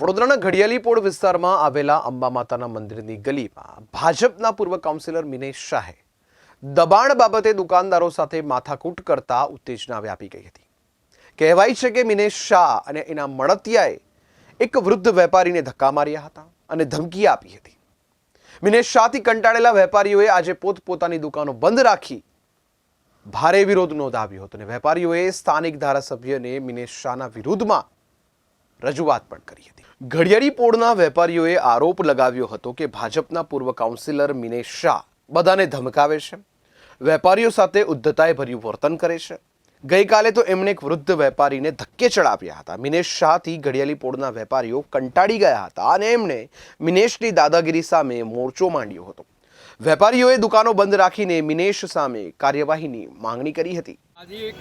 વડોદરાના ઘડિયાલી પોળ વિસ્તારમાં આવેલા અંબા માતાના મંદિરની ગલીમાં ભાજપના પૂર્વ કાઉન્સિલર મિનેશ શાહે દબાણ બાબતે દુકાનદારો સાથે માથાકૂટ કરતા ઉત્તેજના વ્યાપી ગઈ હતી. કહેવાય છે કે મિનેશ શાહ અને એના મળતિયાએ એક વૃદ્ધ વેપારીને ધક્કા માર્યા હતા અને ધમકી આપી હતી. મિનેશ શાહથી કંટાળેલા વેપારીઓએ આજે પોતપોતાની દુકાનો બંધ રાખી ભારે વિરોધ નોંધાવ્યો હતો અને વેપારીઓએ સ્થાનિક ધારાસભ્યને મિનેશ શાહના વિરુદ્ધમાં રજૂઆત પણ કરી હતી. ઘડિયાળી પોળના વેપારીઓએ આરોપ લગાવ્યો હતો કે ભાજપના પૂર્વ કાઉન્સિલર મિનેશ શાહ બધાને ધમકાવે છે. વેપારીઓ સાથે ઉદ્ધતાએ ભર્યું વર્તન કરે છે. ગઈકાલે તો એમણે એક વૃદ્ધ વેપારીને ધક્કે ચડાવ્યા હતા. મિનેશ શાહથી ઘડિયાળી પોળના વેપારીઓ કંટાળી ગયા હતા અને એમણે મિનેશની દાદાગીરી સામે મોરચો માંડ્યો હતો. વેપારીઓએ દુકાનો બંધ રાખીને મિનેશ સામે કાર્યવાહીની માંગણી કરી હતી. માજી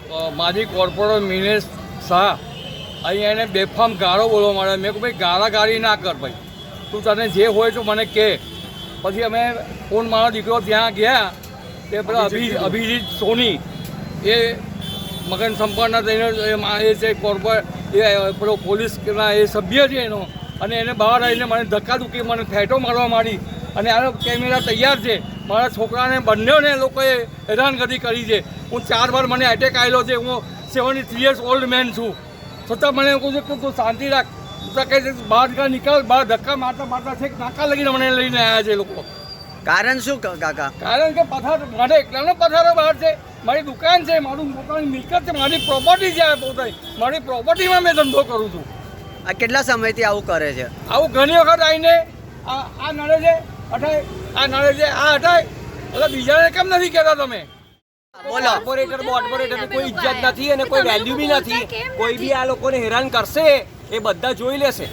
માજી કોર્પોરેટર મિનેશ શાહ અહીંયા એને બેફામ ગાળો બોલવા માંડ્યો. મેં કહું ભાઈ ગાળા ગાળી ના કર ભાઈ. તું તને જે હોય તો મને કહે પછી અમે ફોન મારો દીકરો ત્યાં ગયા. તે પેલા અભિ અભિજીત સોની એ મગન સંપન્ન થઈને એ છે કોર્પોરેટ એ પેલો પોલીસના એ સભ્ય છે એનો. અને એને બહાર આવીને મને ધક્કા ધૂકી મને ફેટો મારવા માંડી. અને આ કેમેરા તૈયાર છે. મારા છોકરાને બંનેને લોકોએ હેરાનગતિ કરી છે. હું ચાર વાર મને એટેક આવેલો છે. હું seventy three years old man છું. છતાં મને એવું કહું છું કે તું શાંતિ રાખ. તું કહે છે બહાર કા નીકળ બહાર ધક્કા મારતા મારતા છે નાકા લગીને મને લઈને આવ્યા છે લોકો. કારણ શું કાકા? કારણ કે પથાર મારે એકલાનો પથારો બહાર છે. મારી દુકાન છે મારું પોતાની મિલકત છે મારી પ્રોપર્ટી છે પોતાની. મારી પ્રોપર્ટીમાં મેં ધંધો કરું છું. આ કેટલા સમયથી આવું કરે છે? આવું ઘણી વખત આવીને આ આ નડે છે હટાય આ નડે છે આ હટાય. એટલે બીજાને કેમ નથી કહેતા તમે? બોલો કોર્પોરેટર કોર્પોરેટર કોઈ ઇજ્જત નથી અને કોઈ વેલ્યુ બી નથી. કોઈ બી આ લોકોને હેરાન કરશે એ બધા જોઈ લેશે.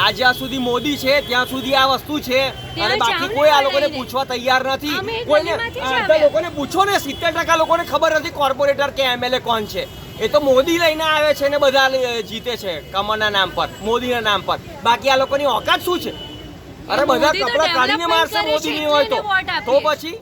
આ જ્યાં સુધી મોદી છે ત્યાં સુધી આ વસ્તુ છે. અને બાકી કોઈ આ લોકોને પૂછવા તૈયાર નથી. કોઈને આ લોકોને પૂછો ને સિત્તેર ટકા લોકોને ખબર નથી કોર્પોરેટર કે એમએલએ કોણ છે. એ તો મોદી લઈને આવે છે ને બધા જીતે છે કમરના નામ પર મોદીના નામ પર. બાકી આ લોકોની ઓકાત શું છે? અરે બધા કપડા કાઢીને મારશે મોદી નહીં હોય તો. તો પછી?